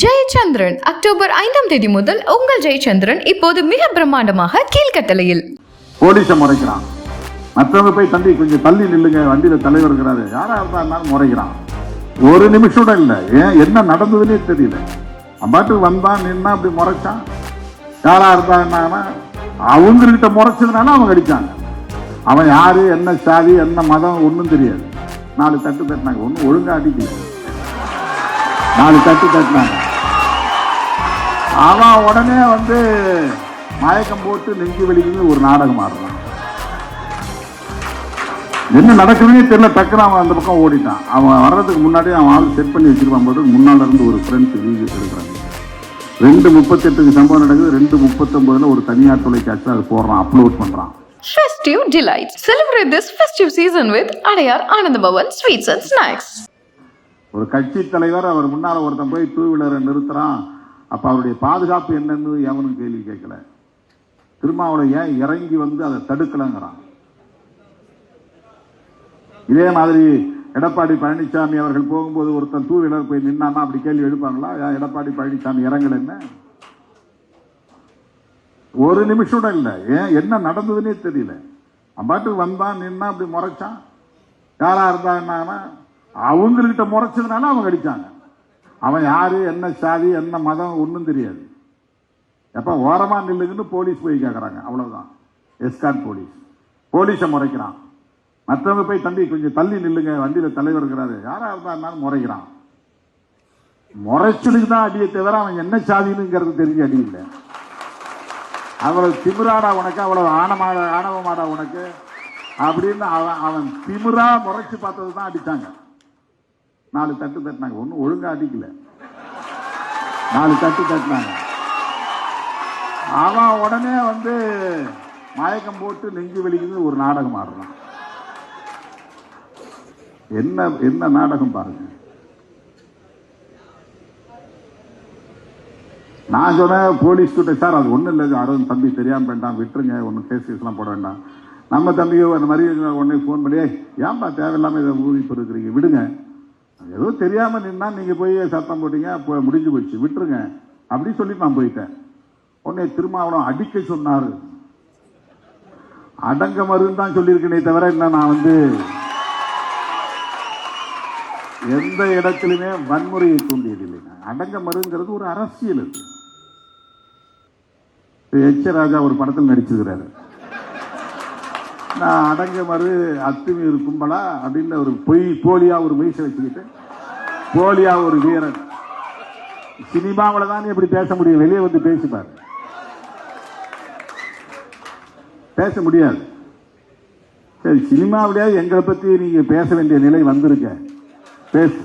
Jayachandran October ஐந்தாம் தேதி முதல் உங்கள் ஜெயச்சந்திரன் இப்போது மிக பிரம்மாண்டமாக கீழ்கட்டளையில். போலீஸை முறைக்கிறான். மற்றவங்க போய் தம்பி கொஞ்சம் தள்ளி நில்லுங்க வண்டியில தலைவர் இருக்கிறாரு. யாரா இருந்தாலும் முறைக்கிறான். ஒரு நிமிஷம் கூட இல்லை. ஏன்? என்ன நடந்ததுன்னே தெரியல. அம்பாட்டுக்கு வந்தான் நின்னா அப்படி முறைச்சான். யாரா இருந்தாங்கன்னா அவங்ககிட்ட முறைச்சதுனால அவங்க அடித்தாங்க அவன் யாரு என்ன சாதி என்ன மதம் ஒன்றும் தெரியாது. நாலு தட்டு தட்டினாங்க. ஒன்றும் ஒழுங்காக அடிக்கல. நாலு தட்டு தட்டினாங்க. அவன் உடனே வந்து மயக்கம் போட்டு நெஞ்சு வலிக்குன்னு ஒரு நாடகம் ஆடுறான். என்ன நடக்குதுன்னே தெரியல டக்குனு அவன் அந்த பக்கம் ஓடிட்டான். அவன் வர்றதுக்கு முன்னாடி அவன் ஆள் செட் பண்ணி வச்சிருப்பான் போது முன்னால இருந்து ஒரு ஃப்ரெண்ட்ஸ் வீடியோ எடுக்கிறாங்க. ரெண்டு முப்பத்தெட்டுக்கு சம்பவம் நடக்குது ரெண்டு முப்பத்தொன்பதுல ஒரு தனியார் தொலைக்காட்சியில் அது போடுறான் அப்லோட் பண்றான். Festive delights. Celebrate this festive season with Adayar Anand Bhavan Sweets and Snacks. ஒரு கட்சி தலைவர் அவர் முன்னால ஒருத்தன் போய் டூ வீலரை நிறுத்துறான். அப்போ அவருடைய பாதுகாப்பு என்னன்னு எவனும் கேள்வி கேட்கல. திருமாவளை ஏன் இறங்கி வந்து அதை தடுக்கலங்கிறான். இதே மாதிரி எடப்பாடி பழனிசாமி அவர்கள் போகும்போது ஒருத்தன் டூ வீலர் போய் நின்னான்னா அப்படி கேள்வி எழுப்பாங்களா? ஏன் எடப்பாடி பழனிசாமி இறங்கல என்ன? ஒரு நிமிஷம் இல்லை. ஏன்? என்ன நடந்ததுன்னே தெரியல. அவன் பாட்டுக்கு வந்தான் நின்னா அப்படி முறைச்சான். யாரா இருந்தா என்னன்னா அவங்ககிட்ட முறைச்சதுனால அவங்க அடிச்சாங்க. அவன் யாரு என்ன சாதி என்ன மதம் ஒன்றும் தெரியாது. எப்போ ஓரமாக நில்லுங்கன்னு போலீஸ் போய் கேட்குறாங்க அவ்வளோதான் எஸ்கான் போலீஸ். போலீஸை முறைக்கிறான். மற்றவங்க போய் தம்பி கொஞ்சம் தள்ளி நில்லுங்க. வண்டியில் தலைவர் இருக்கிறாரு. யாராக இருந்தாலும் முறைக்கிறான். முறைச்சலுக்கு தான் அடியை தவிர அவன் என்ன சாதினுங்கிறது தெரிஞ்சு அடி இல்லை. அவ்வளவு திமிராடா உனக்கு அவ்வளவு ஆணமாட ஆணவமாடா உனக்கு. அப்படின்னு அவன் அவன் திமிரா முறைச்சு பார்த்தது தான் அடித்தாங்க நாலு தட்டு தட்டினாங்க. ஒன்றும் ஒழுங்கா அடிக்கல. நாலு தட்டு தட்டினாங்க. அவன் உடனே வந்து மயக்கம் போட்டு நெஞ்சு வலிக்குது ஒரு நாடகம் ஆடுறான். என்ன என்ன நாடகம் பாருங்க. நான் சொன்னேன் போலீஸ் கிட்ட சார் அது ஒன்றும் இல்லை அருண் தம்பி தெரியாமல் வேண்டாம் விட்டுருங்க. ஒன்றும் கேஸ் கேஸ்லாம் போட வேண்டாம். நம்ம தம்பியோ அந்த மாதிரி உடனே ஃபோன் பண்ணி ஏன்பா தேவையில்லாமல் இதை ஊதி இருக்கிறீங்க விடுங்க. ஏதோ தெரியாம நின்னா நீங்க போய் சத்தம் போட்டீங்க முடிஞ்சு போச்சு விட்டுருங்க. அப்படி சொல்லி நான் போயிட்டேன். உடனே திருமாவளம் அடிக்க சொன்னாரு. அடங்க மருன்னு தான் சொல்லியிருக்கேனே தவிர என்ன நான் வந்து எந்த இடத்திலுமே வன்முறையை தூண்டியதில்லை. அடங்க மருங்கிறது ஒரு அரசியல் அது. எச் ராஜா ஒரு படத்தில் நடிச்சிருக்கிறாரு. நான் அடங்க மறு அத்துமீறு கும்பலா அப்படின்னு ஒரு பொய் போலியா ஒரு மீசை வச்சுக்கிட்டு போலியா ஒரு வீரன். சினிமாவில் தான் இப்படி பேச முடியும். வெளியே வந்து பேசிப்பார் பேச முடியாது. சரி சினிமாவிலேயே எங்களை பற்றி நீங்கள் பேச வேண்டிய நிலை வந்திருக்க. பேசு.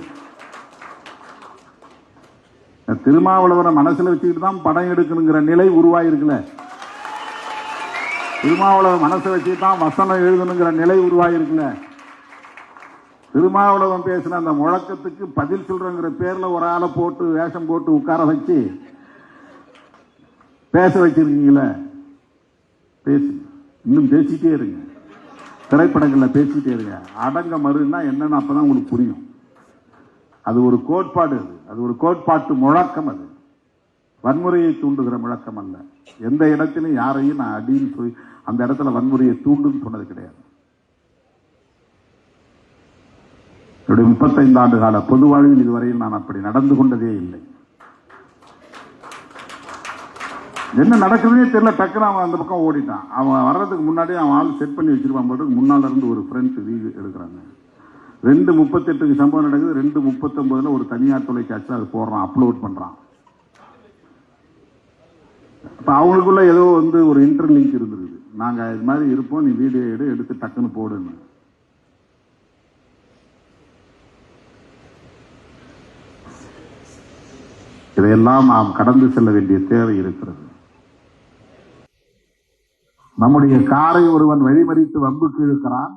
திருமாவளவரை மனசில் வச்சுக்கிட்டு தான் படம் எடுக்கணுங்கிற நிலை உருவாயிருக்குல்ல திருமாவளவன் மனசை வச்சு தான் வசனம் எழுதணுங்கிற நிலை உருவாகிருக்குல்ல திருமாவளவன் பேசின அந்த முழக்கத்துக்கு பதில் சொல்றங்கிற பேர்ல ஒரு ஆளை போட்டு வேஷம் போட்டு உட்கார வச்சு பேச வச்சிருக்கீங்களே? பேசு. இன்னும் பேசிட்டே இருங்க. திரைப்படங்களில் பேசிட்டே இருங்க. அடங்க மறுன்னா என்னன்னு அப்பதான் உங்களுக்கு புரியும். அது ஒரு கோட்பாடு அது. அது ஒரு கோட்பாட்டு முழக்கம் அது. வன்முறையை தூண்டுகிற முழக்கம் அல்ல. எந்த இடத்திலும் யாரையும் நான் அடின்னு சொல்லி அந்த இடத்துல வன்முறையை தூண்டுன்னு சொன்னது கிடையாது. என்னுடைய முப்பத்தைந்து ஆண்டு கால பொது வாழ்வில் இதுவரையில் நான் அப்படி நடந்து கொண்டதே இல்லை. என்ன நடக்குதுன்னே தெரியல டக்குனு அவன் அந்த பக்கம் ஓடிட்டான். அவன் வர்றதுக்கு முன்னாடி அவன் ஆள் செட் பண்ணி வச்சிருப்பான் போட்டு முன்னால இருந்து ஒரு ஃப்ரெண்ட்ஸ் வீடியோ எடுக்கிறாங்க. ரெண்டு முப்பத்தெட்டுக்கு சம்பவம் நடக்குது ரெண்டு முப்பத்தொன்பதுல ஒரு தனியார் தொலைக்காட்சியில் அது போடுறான் அப்லோட் பண்றான். அப்ப அவங்களுக்குள்ள ஏதோ வந்து ஒரு இன்டர்லிங்க் இருந்திருக்குது. நாங்க இது மாதிரி இருப்போம் நீ வீடியோ எடு எடுத்து டக்குன்னு போடுன்னு. இதையெல்லாம் நாம் கடந்து செல்ல வேண்டிய தேவை இருக்கிறது. நம்முடைய காரை ஒருவன் வழிமறித்து வம்புக்கு இழுக்கிறான்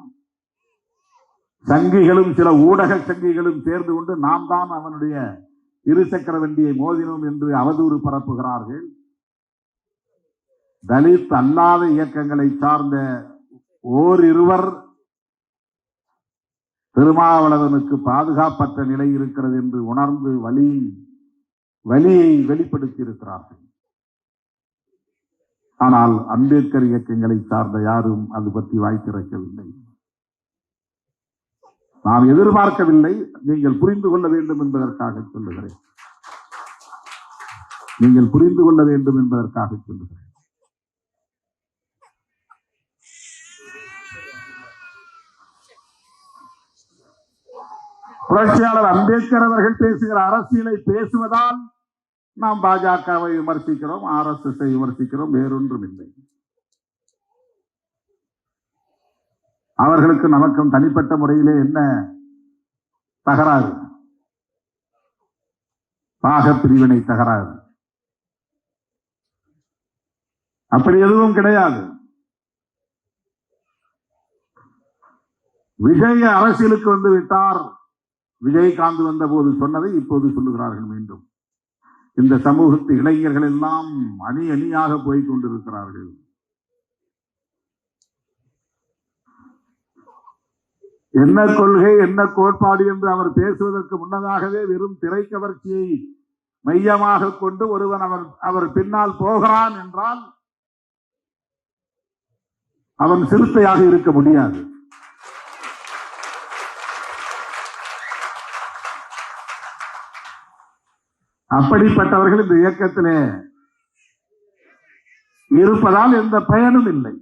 சங்கிகளும் சில ஊடக சங்கிகளும் சேர்ந்து கொண்டு நாம் தான் அவனுடைய இருசக்கர வண்டியை மோதினோம் என்று அவதூறு பரப்புகிறார்கள். தலித் அல்லாத இயக்கங்களை சார்ந்த ஓரிருவர் திருமாவளவனுக்கு பாதுகாப்பற்ற நிலை இருக்கிறது என்று உணர்ந்து வழி வலியை வெளிப்படுத்தி இருக்கிறார்கள் ஆனால் அம்பேத்கர் இயக்கங்களை சார்ந்த யாரும் அது பற்றி வாய்த்திருக்கவில்லை நாம் எதிர்பார்க்கவில்லை. நீங்கள் புரிந்து கொள்ள வேண்டும் என்பதற்காக சொல்லுகிறேன். நீங்கள் புரிந்து கொள்ள வேண்டும் என்பதற்காக சொல்லுகிறேன். புரட்சியாளர் அம்பேத்கர் அவர்கள் பேசுகிற அரசியலை பேசுவதால் நாம் பாஜகவை விமர்சிக்கிறோம் ஆர் எஸ் எஸ் விமர்சிக்கிறோம் வேறொன்றும் இல்லை அவர்களுக்கு நமக்கும் தனிப்பட்ட முறையிலே என்ன தகராறு? பாக பிரிவினை தகராறு. அப்படி எதுவும் கிடையாது. விஜய அரசியலுக்கு வந்து விட்டார். விஜயகாந்த் வந்த போது சொன்னதை இப்போது சொல்லுகிறார்கள் மீண்டும். இந்த சமூகத்து இளைஞர்கள் எல்லாம் அணி அணியாக போய் கொண்டிருக்கிறார்கள். என்ன கொள்கை என்ன கோட்பாடு என்று அவர் பேசுவதற்கு முன்னதாகவே வெறும் திரை கவர்ச்சியை மையமாக கொண்டு ஒருவன் அவர் அவர் பின்னால் போகிறான் என்றால் அவன் சிறுத்தையாக இருக்க முடியாது. அப்படிப்பட்டவர்கள் இந்த இயக்கத்திலே இருப்பதால் எந்த பயனும் இல்லை.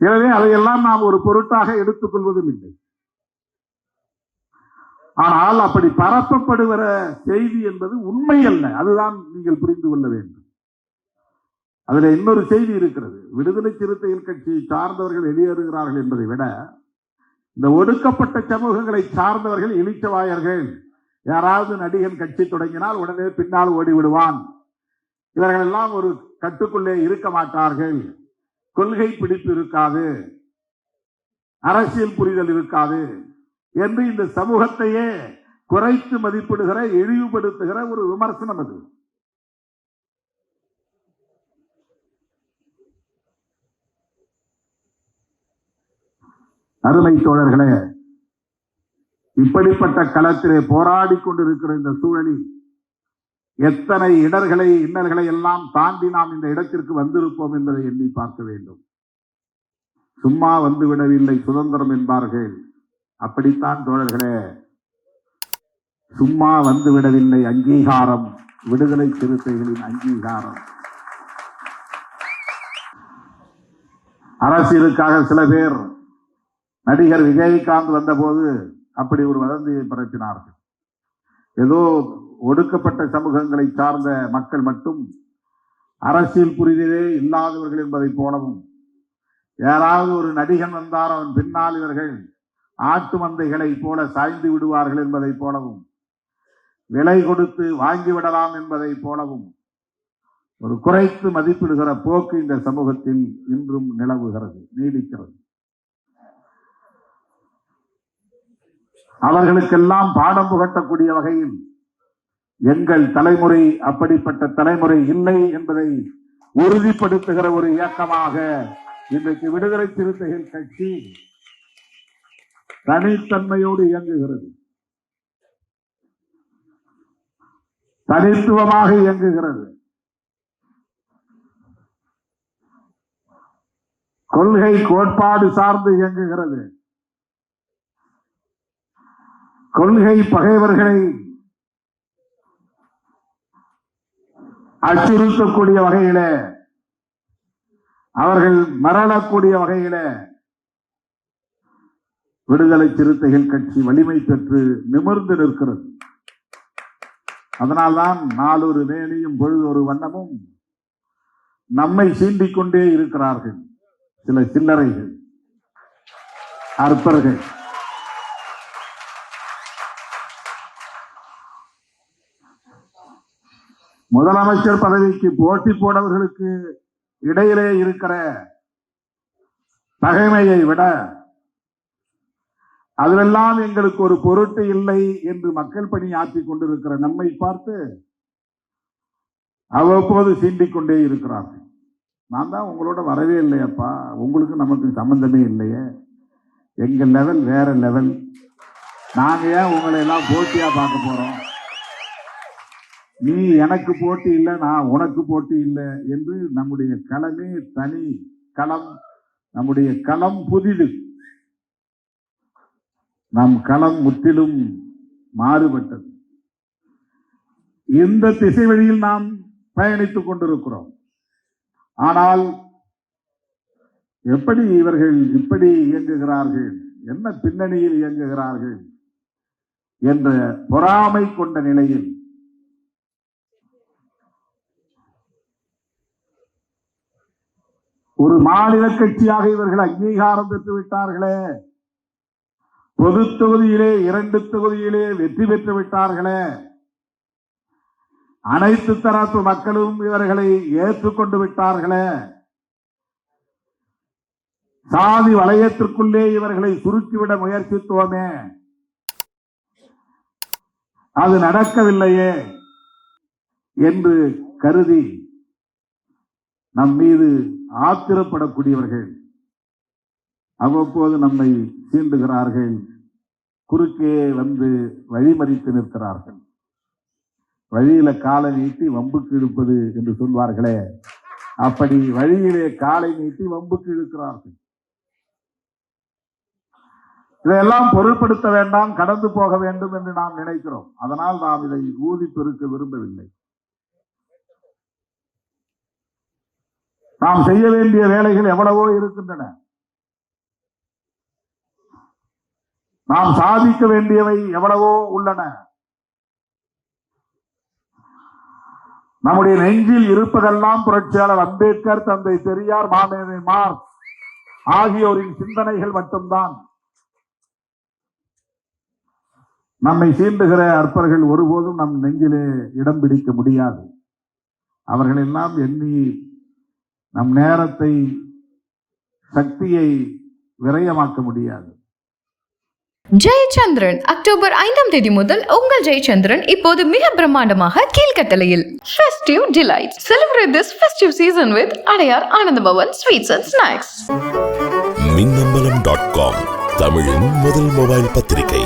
எனவே அதையெல்லாம் நாம் ஒரு பொருட்டாக எடுத்துக் கொள்வதும் இல்லை. ஆனால் அப்படி பரப்பப்படுகிற செய்தி என்பது உண்மை அல்ல. அதுதான் நீங்கள் புரிந்து கொள்ள வேண்டும். அதுல இன்னொரு செய்தி இருக்கிறது. விடுதலை சிறுத்தைகள் கட்சியை சார்ந்தவர்கள் வெளியேறுகிறார்கள் என்பதை விட இந்த ஒடுக்கப்பட்ட சமூகங்களை சார்ந்தவர்கள் இழிச்சவாயர்கள். யாராவது நடிகன் கட்சி தொடங்கினால் உடனே பின்னால் ஓடி விடுவான் இவர்கள் எல்லாம் ஒரு கட்டுக்குள்ளே இருக்க மாட்டார்கள். கொள்கை பிடிப்பு இருக்காது. அரசியல் புரிதல் இருக்காது. என்று இந்த சமூகத்தையே குறைத்து மதிப்பிடுகிற இழிவுபடுத்துகிற ஒரு விமர்சனம் அது. அருமை தோழர்களே இப்படிப்பட்ட களத்திலே போராடி கொண்டிருக்கிற இந்த சூழலில் எத்தனை இடர்களை இன்னல்களை எல்லாம் தாண்டி நாம் இந்த இடத்திற்கு வந்திருப்போம் என்பதை எண்ணி பார்க்க வேண்டும். சும்மா வந்து விடவில்லை சுதந்திரம் என்பார்கள். அப்படித்தான் தோழர்களே சும்மா வந்து விடவில்லை அங்கீகாரம் விடுதலை சிறுத்தைகளின் அங்கீகாரம். அரசியலுக்காக சில பேர் நடிகர் விஜயகாந்த் வந்தபோது அப்படி ஒரு வதந்தியை பரப்பினார்கள். ஏதோ ஒடுக்கப்பட்ட சமூகங்களை சார்ந்த மக்கள் மட்டும் அரசியல் புரிதலே இல்லாதவர்கள் என்பதைப் போலவும் யாராவது ஒரு நடிகன் வந்தார் அவன் பின்னால் இவர்கள் ஆட்டு மந்தைகளைப் போல சாய்ந்து விடுவார்கள் என்பதைப் போலவும் விலை கொடுத்து வாங்கிவிடலாம் என்பதைப் போலவும் ஒரு குறைத்து மதிப்பிடுகிற போக்கு இந்த சமூகத்தில் இன்றும் நிலவுகிறது நீடிக்கிறது. அவர்களுக்கெல்லாம் பாடம் புகட்டக்கூடிய வகையில் எங்கள் தலைமுறை அப்படிப்பட்ட தலைமுறை இல்லை என்பதை உறுதிப்படுத்துகிற ஒரு இயக்கமாக இன்றைக்கு விடுதலை சிறுத்தைகள் கட்சி தனித்தன்மையோடு இயங்குகிறது. தனித்துவமாக இயங்குகிறது. கொள்கை கோட்பாடு சார்ந்து இயங்குகிறது. கொள்கை பகைவர்களை அச்சுறுத்தக்கூடிய வகையில அவர்கள் மரணக்கூடிய வகையில விடுதலை சிறுத்தைகள் கட்சி வலிமை பெற்று நிமிர்ந்து நிற்கிறது. அதனால்தான் நாலொரு வேலையும் பொழுது ஒரு வண்ணமும் நம்மை சீண்டிக் கொண்டே இருக்கிறார்கள். சில சில்லறைகள் அற்பர்கள். முதலமைச்சர் பதவிக்கு போட்டி போடவர்களுக்கு இடையிலே இருக்கிற பகைமையை விட அதிலெல்லாம் எங்களுக்கு ஒரு பொருட்டு இல்லை என்று மக்கள் பணி ஆற்றிக் கொண்டிருக்கிற நம்மை பார்த்து அவ்வப்போது சீண்டிக் கொண்டே இருக்கிறார்கள். நான் தான் உங்களோட வரவே இல்லையப்பா. உங்களுக்கு நமக்கு சம்பந்தமே இல்லையே. எங்கள் லெவல் வேற லெவல் நாங்கள் ஏன் உங்களை எல்லாம் போட்டியாக பார்க்க போகிறோம் நீ எனக்கு போட்டி இல்லை நான் உனக்கு போட்டி இல்லை என்று நம்முடைய களமே தனி களம் நம்முடைய களம் புதிது. நம் களம் முற்றிலும் மாறுபட்டது. இந்த திசை வழியில் நாம் பயணித்துக் கொண்டிருக்கிறோம்? ஆனால் எப்படி இவர்கள் இப்படி இயங்குகிறார்கள்? என்ன பின்னணியில் இயங்குகிறார்கள்? என்ற பொறாமை கொண்ட நிலையில் ஒரு மாநில கட்சியாக இவர்கள் அங்கீகாரம் பெற்று விட்டார்களே பொது தொகுதியிலே இரண்டு தொகுதியிலே வெற்றி பெற்று விட்டார்களே அனைத்து தரப்பு மக்களும் இவர்களை ஏற்றுக்கொண்டு விட்டார்களே. சாதி வளையத்திற்குள்ளே இவர்களை சுருக்கிவிட முயற்சித்தோமே. அது நடக்கவில்லையே என்று கருதி நம் மீது ஆத்திரப்படக்கூடியவர்கள். அவ்வப்போது நம்மை சீண்டுகிறார்கள். குறுக்கே வந்து வழிமறித்து நிற்கிறார்கள். வழியில காலை நீட்டி வம்புக்கு இழுப்பது என்று சொல்வார்களே. அப்படி வழியிலே காலை நீட்டி வம்புக்கு இழுக்கிறார்கள். இதையெல்லாம் பொருட்படுத்த வேண்டாம் கடந்து போக வேண்டும் என்று நாம் நினைக்கிறோம். அதனால் நாம் இதை ஊதி பெருக்க விரும்பவில்லை. நாம் செய்ய வேண்டிய வேலைகள் எவ்வளவோ இருக்கின்றன. நாம் சாதிக்க வேண்டியவை எவ்வளவோ உள்ளன. நம்முடைய நெஞ்சில் இருப்பதெல்லாம் புரட்சியாளர் அம்பேத்கர் தந்தை பெரியார் மாமேதை மார் ஆகியோரின் சிந்தனைகள் மட்டும்தான். நம்மை சீண்டுகிற அற்பர்கள் ஒருபோதும் நம் நெஞ்சிலே இடம் பிடிக்க முடியாது. அவர்களெல்லாம் எண்ணி நம் நேரத்தை சக்தியை விரயமாக்க முடியாது. ஜெயச்சந்திரன் அக்டோபர் ஐந்தாம் தேதி முதல் உங்கள் ஜெயச்சந்திரன் இப்போது மிக பிரம்மாண்டமாக கீழ்கட்டளையில். Festive delight celebrate this festive season with Adyar Ananda Bhavan sweets and snacks Minnambalam dot com தமிழின் முதல் மொபைல் பத்திரிகை.